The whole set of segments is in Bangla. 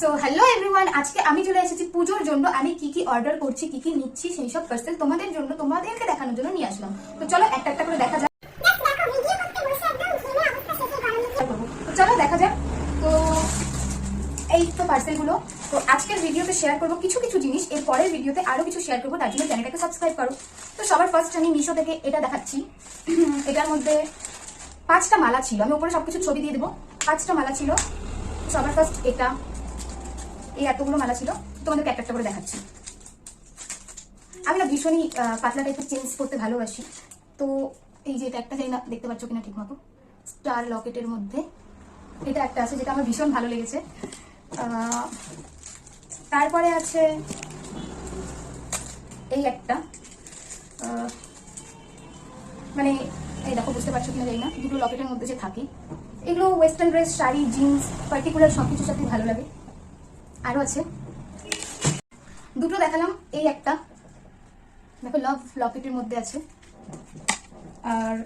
সো হ্যালো এভরিওয়ান আজকে আমি চলে এসেছি পুজোর জন্য। আমি কি কি অর্ডার করছি কি কি নিচ্ছি সেই সব পার্সেল তোমাদের জন্য তোমাদেরকে দেখানোর জন্য নিয়ে আসলাম। তো চলো একটা একটা করে দেখা যাক। তো চলো দেখা যাক। তো এই তো পার্সেলগুলো তো আজকের ভিডিওতে শেয়ার করব কিছু কিছু জিনিস। এর পরের ভিডিওতে আরও কিছু শেয়ার করব তার জন্য চ্যানেলটাকে সাবস্ক্রাইব করো। তো সবার ফার্স্ট আমি মিশো থেকে এটা দেখাচ্ছি। এটার মধ্যে পাঁচটা মালা ছিল। আমি উপরে সবকিছু ছবি দিয়ে দেবো। পাঁচটা মালা ছিল। সবার ফার্স্ট এটা। এই এতগুলো মালা ছিল, তোমাদেরকে একটা করে দেখাচ্ছি। আমি না ভীষণই পাতলা টাইপের চেঞ্জ করতে ভালোবাসি। তো এই যে এটা একটা জানি না, দেখতে পাচ্ছ কিনা ঠিক মতো স্টার লকেটের মধ্যে এটা একটা আছে, যেটা আমার ভীষণ ভালো লেগেছে। তারপরে আছে এই একটা। মানে এই দেখো, বুঝতে পারছ কিনা জানি না, দুটো লকেটের মধ্যে যে থাকে। এগুলো western dress sari jeans particular সব কিছুর সাথে ভালো লাগে। আরও আছে দুটো দেখালাম, এই একটা। দেখো লাভ লকেটের মধ্যে আছে। আর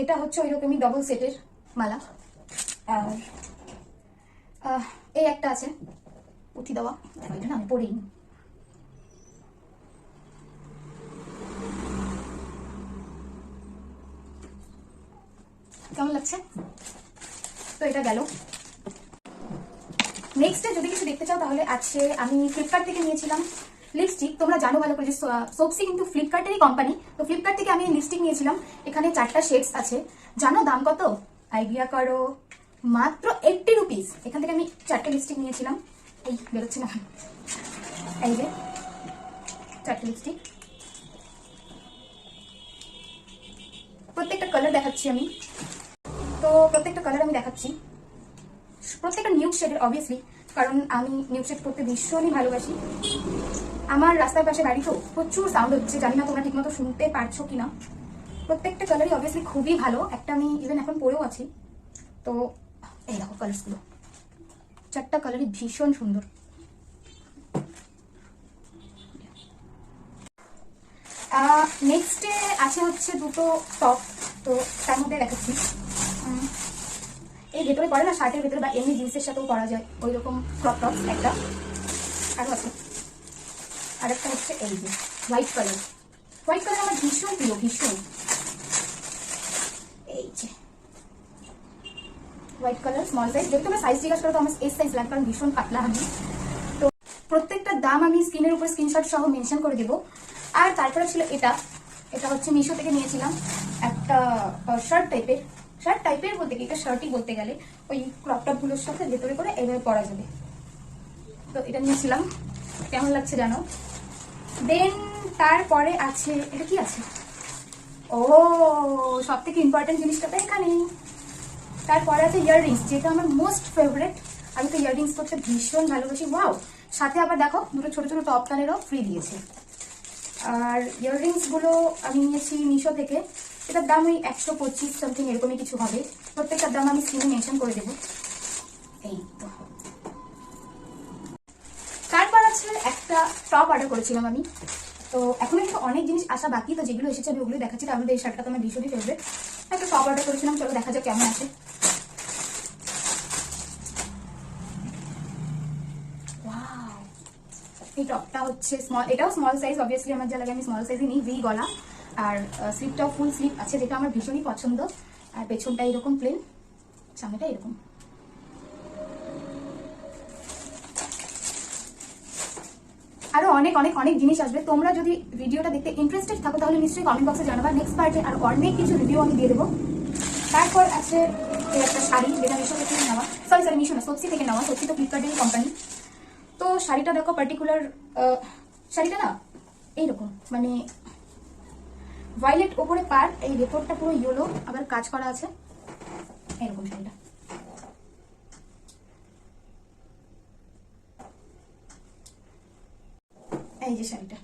এটা হচ্ছে ওই রকমই ডবল সেটের মালা। আর এই একটা আছে। উঠি দেওয়া। দেখো এটা না আমি পড়িনি কেমন লাগছে? তো এটা গেল। নেক্সটে যদি কিছু দেখতে চাও, তাহলে আছে আমি ফ্লিপকার্ট থেকে নিয়েছিলাম লিপস্টিক তোমরা জানো ভালো করে যে সোপসি কিন্তু ফ্লিপকার্টেরই কোম্পানি তো ফ্লিপকার্ট থেকে আমি লিপস্টিক নিয়েছিলাম। এখানে চারটা শেডস আছে। জানো দাম কত? আইডিয়া করো। মাত্র এইটটি রুপিস এখান থেকে আমি চারটে লিপস্টিক নিয়েছিলাম। এই, বেরোচ্ছে না। এই যে, চারটে লিপস্টিক প্রত্যেকটা কালার দেখাচ্ছি আমি। তো প্রত্যেকটা কালার আমি দেখাচ্ছি। প্রত্যেকটা নিউড শেডের অবভিয়াসলি কারণ আমি নিউড শেড করতে ভীষণই ভালোবাসি। আমার রাস্তার পাশে বাড়ি তো প্রচুর সাউন্ড হচ্ছে, জানি না তোমরা ঠিকমতো শুনতে পারছ কিনা। প্রত্যেকটা কালারই অবভিয়াসলি খুবই ভালো। একটা আমি ইভেন এখন পরেও আছি। তো, এই দেখো কালার্সগুলো চারটা কালারই ভীষণ সুন্দর। নেক্সটে আছে হচ্ছে দুটো টপ তো তার মধ্যে দেখাচ্ছি। এই ভেতরে পরে না, শার্টের ভেতরে বা এমনি জিন্সের সাথেও পরা যায়। ওই রকম ক্রপ টপ একটা। আরও আছে। আর একটা হচ্ছে এই যে হোয়াইট কালার হোয়াইট কালার আমার ভীষণ প্রিয়, ভীষণ। এই যে। হোয়াইট কালার স্মল সাইজ যদি তোমরা সাইজ জিজ্ঞাসা করো তো, আমার এস সাইজ লাগবে, কারণ ভীষণ পাতলা আমি। তো প্রত্যেকটা দাম আমি স্ক্রিনের উপর স্ক্রিনশট সহ মেনশন করে দেবো। আর তারপরে ছিল এটা। এটা হচ্ছে মিশো থেকে নিয়েছিলাম। একটা শার্ট টাইপের শার্ট টাইপের বলতে কি? এটা শার্টই বলতে গেলে ওই ক্রপ টপগুলোর সাথে ভেতরে করে এইভাবে পরা যাবে। তো এটা নিয়েছিলাম। কেমন লাগছে জানো? দেন তারপরে আছে, এটা কি আছে? ও সব থেকে ইম্পর্টেন্ট জিনিসটা তো এখানে তারপরে আছে ইয়াররিংস যেটা আমার মোস্ট ফেভারেট আমি তো ইয়াররিংস করতে ভীষণ ভালোবাসি। ওয়াও সাথে আবার দেখো, দুটো ছোট ছোট টপ কানেরও ফ্রি দিয়েছে। আর ইয়াররিংসগুলো আমি নিয়েছি মিশো থেকে। এটার দাম ওই একশো পঁচিশ সামথিং এরকমই কিছু হবে। প্রত্যেকটার দাম আমি স্ক্রিনে মেনশন করে দেবো। এই তো। তারপর আছে একটা টপ অর্ডার করেছিলাম আমি। তো এখন একটু অনেক জিনিস আসা বাকি, তো যেগুলো এসেছে আমি ওগুলো দেখাচ্ছি। তার মধ্যে এই শার্টটা তো আমার ভীষণই ফেভারিট একটা টপ অর্ডার করেছিলাম, চলো দেখা যাক কেমন আছে! এই টপটা হচ্ছে স্মল এটাও স্মল সাইজ অবভিয়াসলি আমার যা লাগে আমি স্মল সাইজই নিই ভি গলা। আর স্লিপটাও ফুল স্লিপ আছে, যেটা আমার ভীষণই পছন্দ। আর পেছনটা এরকম প্লেন সামনেটা এরকম। আরও অনেক অনেক অনেক জিনিস আসবে। তোমরা যদি ভিডিওটা দেখতে ইন্টারেস্টেড থাকো, তাহলে নিশ্চয়ই কমেন্ট বক্সে জানাবা নেক্সট পার্টে আর অনেক কিছু রিভিউ আমি দিয়ে দেবো। তারপর আছে একটা শাড়ি, যেটা মিশো থেকে নেওয়া। সরি সরি মিশো না সবসি থেকে নেওয়া সবসি তো ফ্লিপকার্টের কোম্পানি তো শাড়িটা দেখো পার্টিকুলার শাড়িটা না, এইরকম মানে ভায়োলেট ওপরে পার, এই ভেতরটা পুরো ইয়েলো আবার কাজ করা আছে। এরকম শাড়িটা। এই যে শাড়িটা।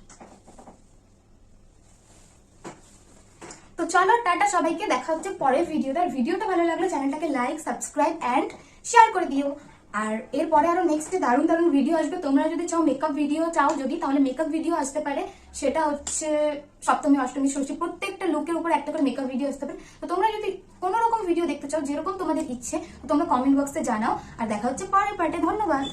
তো চলো, টাটা সবাইকে, দেখা হচ্ছে পরের ভিডিওতে আর ভিডিওটা ভালো লাগলে চ্যানেলটাকে লাইক সাবস্ক্রাইব অ্যান্ড শেয়ার করে দিও। আর এরপরে আরও নেক্সট দারুণ দারুণ ভিডিও আসবে। তোমরা যদি চাও মেকআপ ভিডিও চাও যদি, তাহলে মেকআপ ভিডিও আসতে পারে। সেটা হচ্ছে সপ্তমী, অষ্টমী, ষষ্ঠী, প্রত্যেকটা লুকের উপর একটা করে মেকআপ ভিডিও আসতে পারে। তো তোমরা যদি কোনো রকম ভিডিও দেখতে চাও, যেরকম তোমাদের ইচ্ছে তোমরা কমেন্ট বক্সে জানাও। আর দেখা হচ্ছে পরের পার্টে ধন্যবাদ।